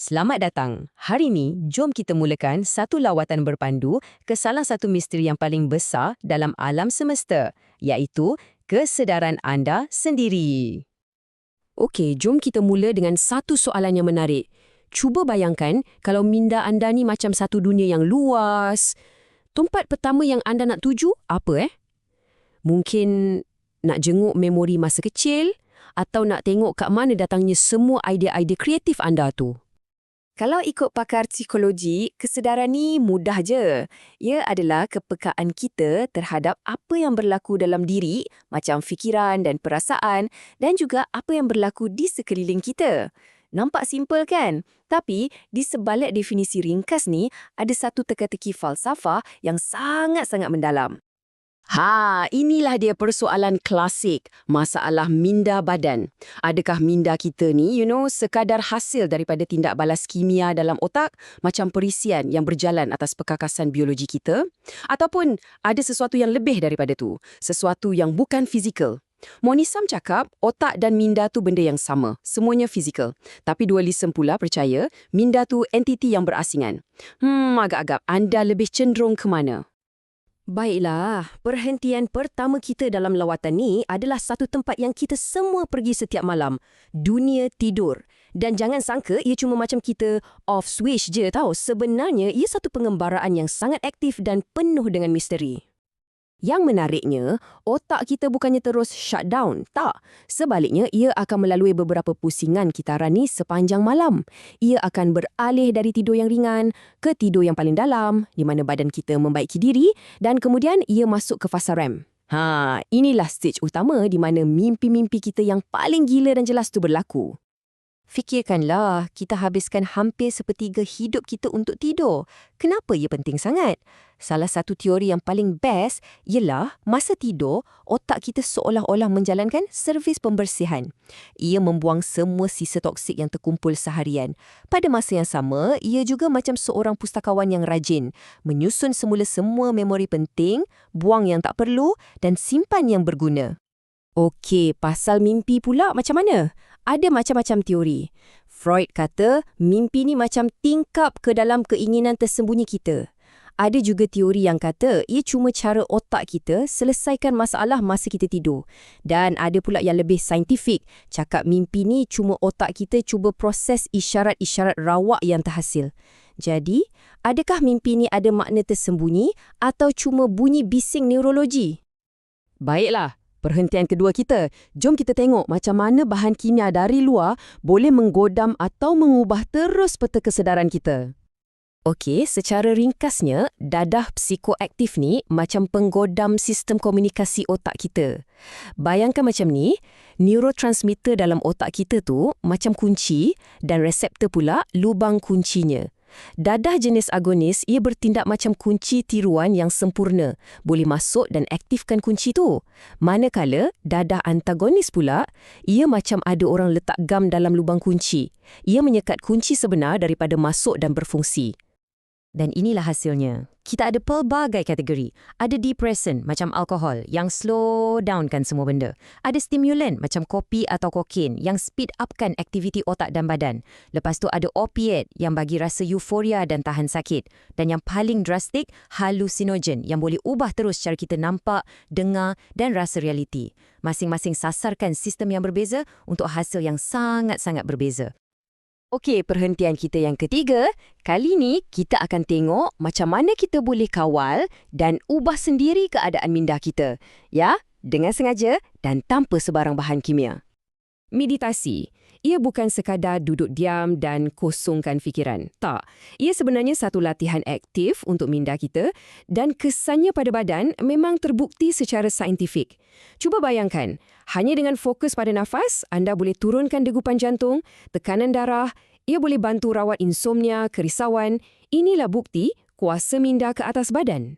Selamat datang. Hari ini, jom kita mulakan satu lawatan berpandu ke salah satu misteri yang paling besar dalam alam semesta, iaitu kesedaran anda sendiri. Okey, jom kita mula dengan satu soalan yang menarik. Cuba bayangkan kalau minda anda ni macam satu dunia yang luas. Tempat pertama yang anda nak tuju, apa eh? Mungkin nak jenguk memori masa kecil atau nak tengok kat mana datangnya semua idea-idea kreatif anda tu. Kalau ikut pakar psikologi, kesedaran ni mudah je. Ia adalah kepekaan kita terhadap apa yang berlaku dalam diri, macam fikiran dan perasaan, dan juga apa yang berlaku di sekeliling kita. Nampak simple kan? Tapi, di sebalik definisi ringkas ni, ada satu teka-teki falsafah yang sangat-sangat mendalam. Ha, inilah dia persoalan klasik, masalah minda badan. Adakah minda kita ni, you know, sekadar hasil daripada tindak balas kimia dalam otak, macam perisian yang berjalan atas perkakasan biologi kita? Ataupun ada sesuatu yang lebih daripada tu, sesuatu yang bukan fizikal? Monisam cakap, otak dan minda tu benda yang sama, semuanya fizikal. Tapi dualism pula percaya, minda tu entiti yang berasingan. Hmm, agak-agak anda lebih cenderung ke mana? Baiklah, perhentian pertama kita dalam lawatan ni adalah satu tempat yang kita semua pergi setiap malam. Dunia tidur. Dan jangan sangka ia cuma macam kita off switch je tau. Sebenarnya ia satu pengembaraan yang sangat aktif dan penuh dengan misteri. Yang menariknya, otak kita bukannya terus shut down. Tak. Sebaliknya, ia akan melalui beberapa pusingan kitaran ni sepanjang malam. Ia akan beralih dari tidur yang ringan ke tidur yang paling dalam, di mana badan kita membaiki diri dan kemudian ia masuk ke fasa REM. Ha, inilah stage utama di mana mimpi-mimpi kita yang paling gila dan jelas tu berlaku. Fikirkanlah, kita habiskan hampir sepertiga hidup kita untuk tidur. Kenapa ia penting sangat? Salah satu teori yang paling best ialah masa tidur, otak kita seolah-olah menjalankan servis pembersihan. Ia membuang semua sisa toksik yang terkumpul seharian. Pada masa yang sama, ia juga macam seorang pustakawan yang rajin, menyusun semula semua memori penting, buang yang tak perlu dan simpan yang berguna. Okey, pasal mimpi pula macam mana? Ada macam-macam teori. Freud kata mimpi ni macam tingkap ke dalam keinginan tersembunyi kita. Ada juga teori yang kata ia cuma cara otak kita selesaikan masalah masa kita tidur. Dan ada pula yang lebih saintifik, cakap mimpi ni cuma otak kita cuba proses isyarat-isyarat rawak yang terhasil. Jadi, adakah mimpi ni ada makna tersembunyi atau cuma bunyi bising neurologi? Baiklah, Perhentian kedua kita, jom kita tengok macam mana bahan kimia dari luar boleh menggodam atau mengubah terus peta kesedaran kita. Okey, secara ringkasnya, dadah psikoaktif ni macam penggodam sistem komunikasi otak kita. Bayangkan macam ni, neurotransmitter dalam otak kita tu macam kunci dan reseptor pula lubang kuncinya. Dadah jenis agonis ia bertindak macam kunci tiruan yang sempurna, boleh masuk dan aktifkan kunci tu. Manakala dadah antagonis pula, ia macam ada orang letak gam dalam lubang kunci. Ia menyekat kunci sebenar daripada masuk dan berfungsi. Dan inilah hasilnya. Kita ada pelbagai kategori. Ada depressant macam alkohol yang slow downkan semua benda. Ada stimulant macam kopi atau kokain yang speed upkan aktiviti otak dan badan. Lepas tu ada opiate yang bagi rasa euforia dan tahan sakit. Dan yang paling drastik, hallucinogen yang boleh ubah terus cara kita nampak, dengar dan rasa realiti. Masing-masing sasarkan sistem yang berbeza untuk hasil yang sangat-sangat berbeza. Okey, perhentian kita yang ketiga. Kali ni kita akan tengok macam mana kita boleh kawal dan ubah sendiri keadaan minda kita. Ya, dengan sengaja dan tanpa sebarang bahan kimia. Meditasi. Ia bukan sekadar duduk diam dan kosongkan fikiran. Tak. Ia sebenarnya satu latihan aktif untuk minda kita dan kesannya pada badan memang terbukti secara saintifik. Cuba bayangkan, hanya dengan fokus pada nafas, anda boleh turunkan degupan jantung, tekanan darah, ia boleh bantu rawat insomnia, kerisauan. Inilah bukti kuasa minda ke atas badan.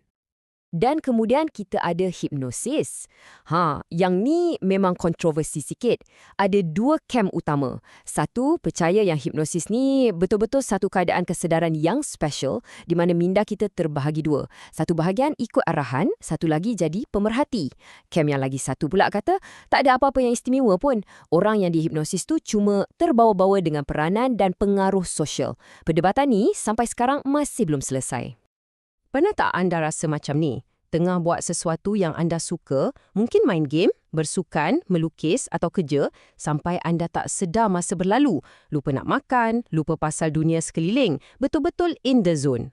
Dan kemudian kita ada hipnosis. Ha, yang ni memang kontroversi sikit. Ada dua kem utama. Satu, percaya yang hipnosis ni betul-betul satu keadaan kesedaran yang special di mana minda kita terbahagi dua. Satu bahagian ikut arahan, satu lagi jadi pemerhati. Kem yang lagi satu pula kata, tak ada apa-apa yang istimewa pun. Orang yang dihipnosis tu cuma terbawa-bawa dengan peranan dan pengaruh sosial. Perdebatan ni sampai sekarang masih belum selesai. Pernah tak anda rasa macam ni? Tengah buat sesuatu yang anda suka, mungkin main game, bersukan, melukis atau kerja, sampai anda tak sedar masa berlalu. Lupa nak makan, lupa pasal dunia sekeliling. Betul-betul in the zone.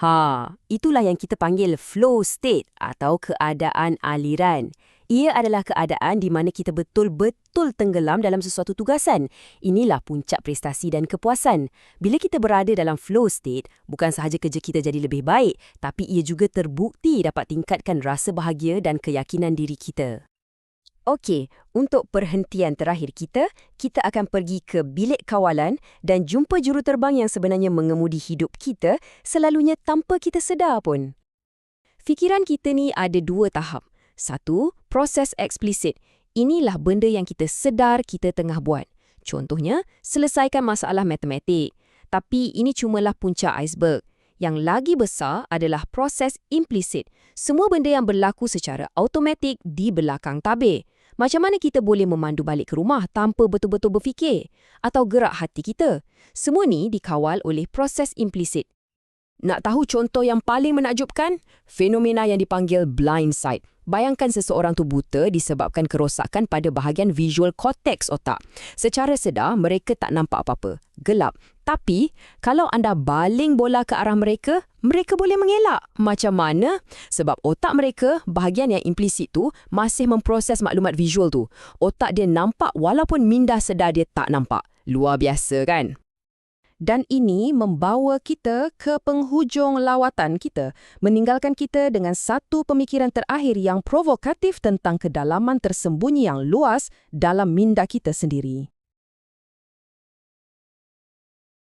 Ha, itulah yang kita panggil flow state atau keadaan aliran. Ia adalah keadaan di mana kita betul-betul tenggelam dalam sesuatu tugasan. Inilah puncak prestasi dan kepuasan. Bila kita berada dalam flow state, bukan sahaja kerja kita jadi lebih baik, tapi ia juga terbukti dapat tingkatkan rasa bahagia dan keyakinan diri kita. Okey, untuk perhentian terakhir kita, kita akan pergi ke bilik kawalan dan jumpa juruterbang yang sebenarnya mengemudi hidup kita selalunya tanpa kita sedar pun. Fikiran kita ni ada dua tahap. Satu, proses eksplisit. Inilah benda yang kita sedar kita tengah buat. Contohnya, selesaikan masalah matematik. Tapi ini cumalah puncak iceberg. Yang lagi besar adalah proses implisit. Semua benda yang berlaku secara automatik di belakang tabir. Macam mana kita boleh memandu balik ke rumah tanpa betul-betul berfikir? Atau gerak hati kita? Semua ni dikawal oleh proses implisit. Nak tahu contoh yang paling menakjubkan? Fenomena yang dipanggil blind sight. Bayangkan seseorang tu buta disebabkan kerosakan pada bahagian visual cortex otak. Secara sedar, mereka tak nampak apa-apa. Gelap. Tapi, kalau anda baling bola ke arah mereka, mereka boleh mengelak. Macam mana? Sebab otak mereka, bahagian yang implisit tu, masih memproses maklumat visual tu. Otak dia nampak walaupun minda sedar dia tak nampak. Luar biasa kan? Dan ini membawa kita ke penghujung lawatan kita, meninggalkan kita dengan satu pemikiran terakhir yang provokatif tentang kedalaman tersembunyi yang luas dalam minda kita sendiri.